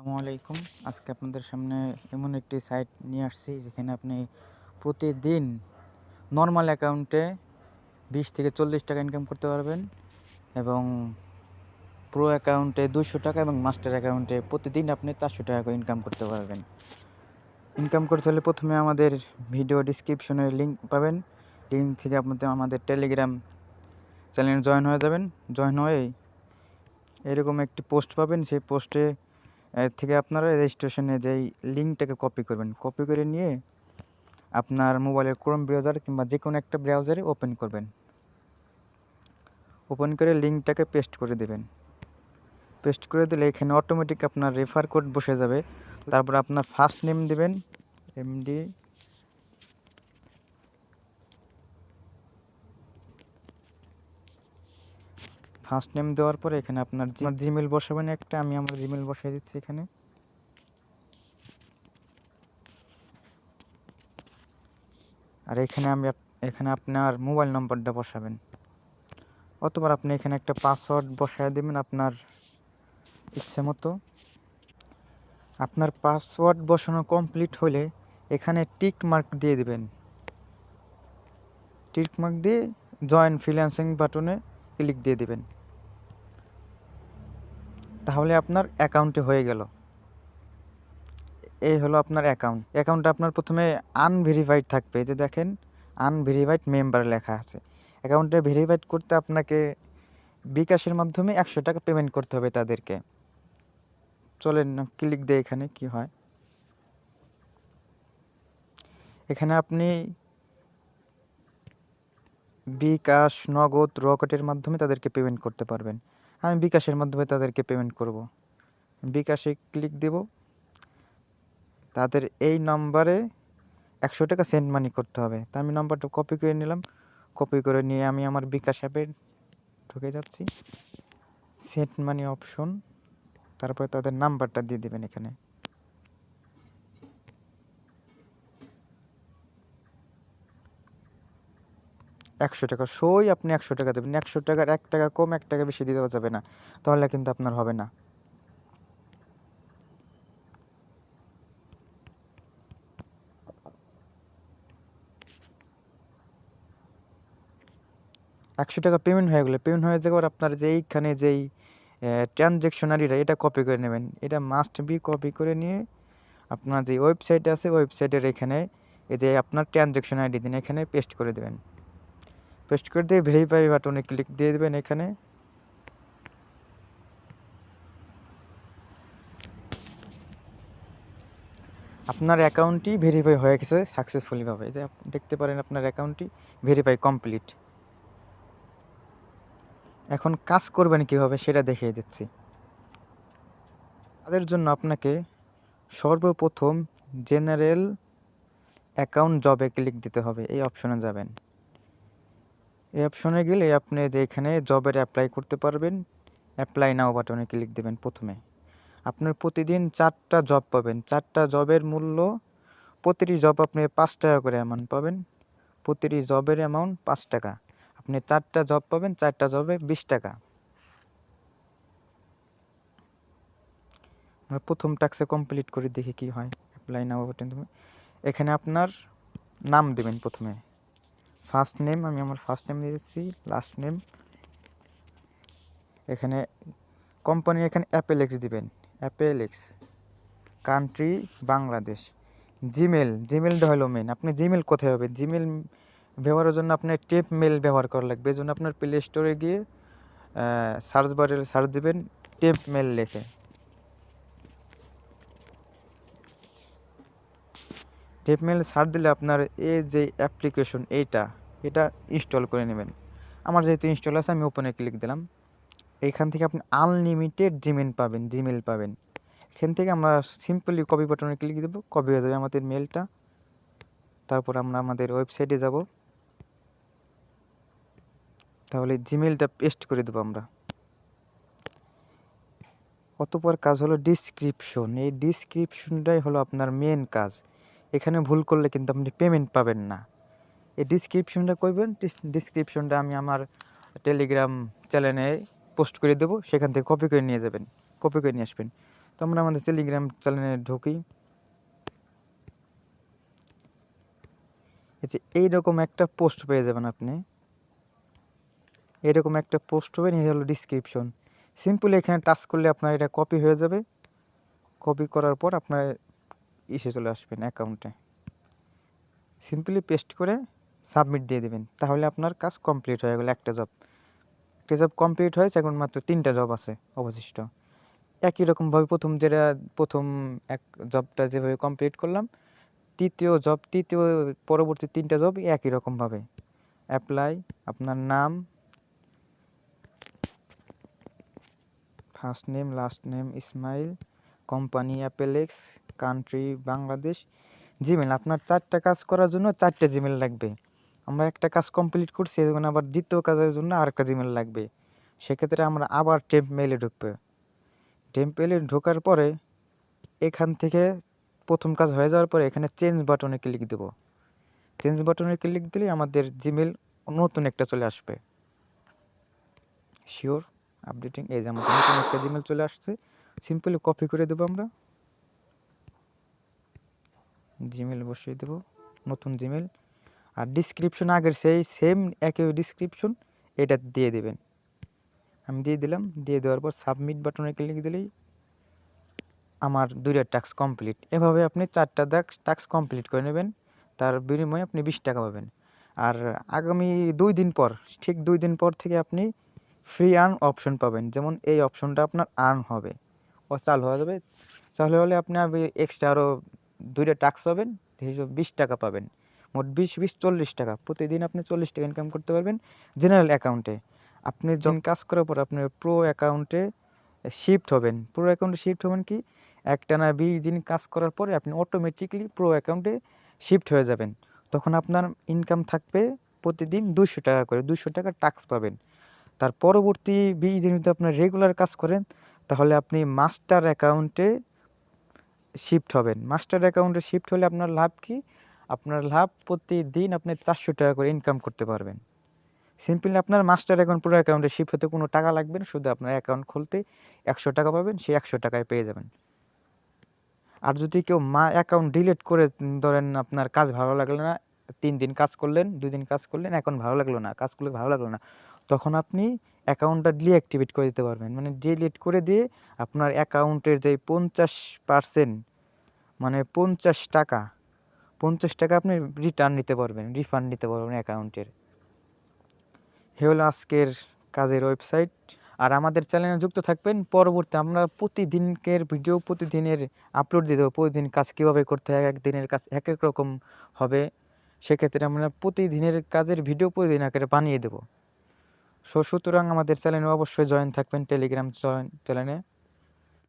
আসসালামু আলাইকুম। আজকে আপনাদের সামনে এমন একটি সাইট নিয়ে আসছি, যেখানে আপনি প্রতিদিন নর্মাল অ্যাকাউন্টে বিশ থেকে চল্লিশ টাকা ইনকাম করতে পারবেন এবং প্রো অ্যাকাউন্টে দুশো টাকা এবং মাস্টার অ্যাকাউন্টে প্রতিদিন আপনি চারশো টাকা করে ইনকাম করতে পারবেন। ইনকাম করতে হলে প্রথমে আমাদের ভিডিও ডিসক্রিপশনে লিঙ্ক পাবেন। লিঙ্ক থেকে আপনাদের, আমাদের টেলিগ্রাম চ্যানেলে জয়েন হয়ে যাবেন। জয়েন হয়ে এরকম একটি পোস্ট পাবেন। সেই পোস্টে এর থেকে আপনারা রেজিস্ট্রেশনে যেই লিঙ্কটাকে কপি করবেন কপি করে নিয়ে আপনার মোবাইলের ক্রোম ব্রাউজার কিংবা যে কোনো একটা ব্রাউজারে ওপেন করবেন। ওপেন করে লিঙ্কটাকে পেস্ট করে দেবেন। পেস্ট করে দিলে এখানে অটোমেটিক আপনার রেফার কোড বসে যাবে। তারপর আপনার ফার্স্ট নেম দেবেন এমডি ফার্স্ট নেম দেওয়ার পরে এখানে আপনার জিমেল বসাবেন একটা, আমি আমার জিমেল বসাই দিচ্ছি এখানে। আর এখানে আমি এখানে আপনার মোবাইল নম্বরটা বসাবেন। অথবা আপনি এখানে একটা পাসওয়ার্ড বসায় দেবেন আপনার ইচ্ছে মতো। আপনার পাসওয়ার্ড বসানো কমপ্লিট হলে এখানে টিক মার্ক দিয়ে দিবেন। টিক মার্ক দিয়ে জয়েন ফ্রিল্যান্সিং বাটনে ক্লিক দিয়ে দিবেন। তাহলে আপনার অ্যাকাউন্টে হয়ে গেল। এই হলো আপনার অ্যাকাউন্ট অ্যাকাউন্টটা আপনার প্রথমে আনভেরিফাইড থাকবে। যে দেখেন আনভেরিফাইড মেম্বার লেখা আছে। অ্যাকাউন্টে ভেরিফাইড করতে আপনাকে বিকাশের মাধ্যমে একশো টাকা পেমেন্ট করতে হবে তাদেরকে। চলেন ক্লিক দিয়ে এখানে কি হয়? এখানে আপনি বিকাশ, নগদ, রকেটের মাধ্যমে তাদেরকে পেমেন্ট করতে পারবেন। আমি বিকাশের মাধ্যমে তাদেরকে পেমেন্ট করব। বিকাশে ক্লিক দেব। তাদের এই নম্বরে একশো টাকা সেন্ড মানি করতে হবে। তা আমি নম্বরটা কপি করে নিলাম। কপি করে নিয়ে আমি আমার বিকাশ অ্যাপে ঢুকে যাচ্ছি। সেন্ড মানি অপশন তারপরে তাদের নাম্বারটা দিয়ে দেবেন এখানে। একশো টাকা সই আপনি একশো টাকা দেবেন। একশো টাকার এক টাকা কম, এক টাকা বেশি দিতে যাবে না। তাহলে কিন্তু আপনার হবে না। একশো টাকা পেমেন্ট হয়ে গেলে পেমেন্ট হয়ে যাওয়ার আপনার যে এইখানে যেই ট্রানজ্যাকশনারিটা এটা কপি করে নেবেন। এটা মাস্ট বি কপি করে নিয়ে আপনার যে ওয়েবসাইট আছে ওয়েবসাইটের এখানে এই যে আপনার ট্রানজ্যাকশন আইডি দিন এখানে পেস্ট করে দেবেন। পেস্ট করে দিয়ে ভেরিফাই বাটনে ক্লিক দিয়ে দেবেন এখানে। আপনার অ্যাকাউন্টটি ভেরিফাই হয়ে গেছে সাকসেসফুলিভাবে যে দেখতে পারেন আপনার অ্যাকাউন্টটি ভেরিফাই কমপ্লিট এখন কাজ করবেন কীভাবে সেটা দেখিয়ে দিচ্ছি। তাদের জন্য আপনাকে সর্বপ্রথম জেনারেল অ্যাকাউন্ট জবে ক্লিক দিতে হবে। এই অপশনে যাবেন। এই অপশনে গেলে আপনি যে এখানে জবের অ্যাপ্লাই করতে পারবেন অ্যাপ্লাই নাও বাটনে ক্লিক দেবেন প্রথমে। আপনার প্রতিদিন চারটা জব পাবেন। চারটা জবের মূল্য প্রতিটি জব আপনি পাঁচ টাকা করে অ্যামাউন্ট পাবেন। প্রতিটি জবের অ্যামাউন্ট পাঁচ টাকা। আপনি চারটা জব পাবেন, চারটা জবে বিশ টাকা। প্রথম টাক্সে কমপ্লিট করে দেখি কি হয়। অ্যাপ্লাই নাও বাটন এখানে আপনার নাম দেবেন প্রথমে। ফার্স্ট নেম, আমি আমার ফার্স্ট নেম দিয়েছি লাস্ট নেম। এখানে কোম্পানি এখানে অ্যাপেলেক্স দিবেন। অ্যাপেলেক্স কান্ট্রি বাংলাদেশ। জিমেল জিমেলটা হলো মেন আপনি জিমেল কোথায় হবে জিমেল ব্যবহারের জন্য আপনার টেপ মেল ব্যবহার করা লাগবে। এই জন্য আপনার প্লে স্টোরে গিয়ে সার্চ বারে সার্চ দেবেন, টেপ মেল লেখে। টেপ মেল সার্চ দিলে আপনার এই যে অ্যাপ্লিকেশন এইটা, এটা ইনস্টল করে নেবেন। আমার যেহেতু ইনস্টল আছে, আমি ওপেনে ক্লিক দিলাম। এইখান থেকে আপনি আনলিমিটেড জিমেল পাবেন জিমেল পাবেন। এখান থেকে আমরা সিম্পলি কপি বাটনে ক্লিক দেবো কপি হয়ে যাবে আমাদের মেলটা তারপর আমরা আমাদের ওয়েবসাইটে যাব। তাহলে জিমেলটা পেস্ট করে দেবো আমরা। অতপর কাজ হলো ডিসক্রিপশন এই ডিসক্রিপশনটাই হলো আপনার মেন কাজ। এখানে ভুল করলে কিন্তু আপনি পেমেন্ট পাবেন না। এই ডিসক্রিপশনটা করবেন ডিসক্রিপশনটা আমি আমার টেলিগ্রাম চ্যানেলে পোস্ট করে দেবো, সেখান থেকে কপি করে নিয়ে যাবেন কপি করে নিয়ে আসবেন। তো আমরা আমাদের টেলিগ্রাম চ্যানেলে ঢুকি। এই এইরকম একটা পোস্ট পেয়ে যাবেন আপনি। এরকম একটা পোস্ট হবে এই হলো ডিসক্রিপশন সিম্পলি এখানে টাচ করলে আপনার এটা কপি হয়ে যাবে। কপি করার পর আপনার ইসে চলে আসবেন অ্যাকাউন্টে সিম্পলি পেস্ট করে সাবমিট দিয়ে দেবেন। তাহলে আপনার কাজ কমপ্লিট হয়ে গেল একটা জব একটা জব কমপ্লিট হয়েছে, এখন মাত্র তিনটা জব আছে অবশিষ্ট। একই রকমভাবে প্রথম যেটা, প্রথম এক জবটা যেভাবে কমপ্লিট করলাম, তৃতীয় জব তৃতীয়, পরবর্তী তিনটা জব একই রকমভাবে। অ্যাপ্লাই আপনার নাম first name last name Ismail company অ্যাপেলেক্স country Bangladesh Gmail আপনার চারটা কাজ করার জন্য চারটে জিমেল লাগবে। আমরা একটা কাজ কমপ্লিট করছি এখন আবার দ্বিতীয় কাজের জন্য আরেকটা জিমেল লাগবে। সেক্ষেত্রে আমরা আবার টেম্প মেলে ঢুকবে। টেম্প মেলে ঢোকার পরে এখান থেকে প্রথম কাজ হয়ে যাওয়ার পরে এখানে চেঞ্জ বাটনে ক্লিক দেব। চেঞ্জ বাটনে ক্লিক দিলে আমাদের জিমেল নতুন একটা চলে আসবে। শিওর আপডেটিং এই যে আমাদের নতুন একটা জিমেল চলে আসছে। সিম্পলি কপি করে দেবো আমরা। জিমেল বসিয়ে দেবো, নতুন জিমেল আর ডিসক্রিপশন আগের সেই সেম একই ডিসক্রিপশন এটা দিয়ে দেবেন। আমি দিয়ে দিলাম, দিয়ে দেওয়ার পর সাবমিট বাটনে ক্লিক দিলেই আমার দুইটা টাস্ক কমপ্লিট এভাবে আপনি চারটা টাস্ক কমপ্লিট করে নেবেন, তার বিনিময়ে আপনি বিশ টাকা পাবেন। আর আগামী দুই দিন পর, ঠিক দুই দিন পর থেকে আপনি ফ্রি আর্ন অপশন পাবেন, যেমন এই অপশনটা আপনার আর্ন হবে। ও চালু হয়ে যাবে। চালু হলে আপনি এক্সট্রা আরও দুইটা টাস্ক পাবেন হিসেবে বিশ টাকা পাবেন। মোট বিশ বিশ চল্লিশ টাকা। প্রতিদিন আপনি চল্লিশ টাকা ইনকাম করতে পারবেন জেনারেল অ্যাকাউন্টে আপনি যখন কাজ করার পর আপনার প্রো অ্যাকাউন্টে শিফট হবেন। প্রো অ্যাকাউন্টে শিফট হবেন কি? একটানা বিশ দিন কাজ করার পরে আপনি অটোমেটিকলি প্রো অ্যাকাউন্টে শিফট হয়ে যাবেন। তখন আপনার ইনকাম থাকবে প্রতিদিন দুশো টাকা করে দুশো টাকা টাক্স পাবেন। তার পরবর্তী বিশ দিন যদি আপনার রেগুলার কাজ করেন তাহলে আপনি মাস্টার অ্যাকাউন্টে শিফট হবেন। মাস্টার অ্যাকাউন্টে শিফট হলে আপনার লাভ কি? আপনার লাভ প্রতিদিন আপনি চারশো টাকা করে ইনকাম করতে পারবেন। সিম্পলি আপনার মাস্টার অ্যাকাউন্ট পুরো অ্যাকাউন্টে শিফট হতে কোনো টাকা লাগবে না, শুধু আপনার অ্যাকাউন্ট খুলতে একশো টাকা পাবেন, সেই একশো টাকায় পেয়ে যাবেন। আর যদি কেউ মা অ্যাকাউন্ট ডিলিট করে ধরেন আপনার কাজ ভালো লাগল না, তিন দিন কাজ করলেন, দুই দিন কাজ করলেন, এখন ভালো লাগল না, কাজ করলে ভালো লাগল না, তখন আপনি অ্যাকাউন্টটা ডিঅ্যাক্টিভেট করে দিতে পারবেন। মানে ডিলিট করে দিয়ে আপনার অ্যাকাউন্টের যে পঞ্চাশ পার্সেন্ট মানে পঞ্চাশ টাকা পঞ্চাশ টাকা আপনি রিটার্ন নিতে পারবেন রিফান্ড নিতে পারবেন অ্যাকাউন্টের এ হলো আজকের কাজের ওয়েবসাইট আর আমাদের চ্যানেলে যুক্ত থাকবেন, পরবর্তী আমরা প্রতিদিনকের ভিডিও প্রতিদিনের আপলোড দিয়ে দেবো, প্রতিদিন কাজ কীভাবে করতে হয়, একদিনের কাজ এক এক রকম হবে। সেক্ষেত্রে আমরা প্রতিদিনের কাজের ভিডিও প্রতিদিন আকারে বানিয়ে দেবো। সো সুতরাং আমাদের চ্যানেলে অবশ্যই জয়েন থাকবেন টেলিগ্রাম চ্যানেলে।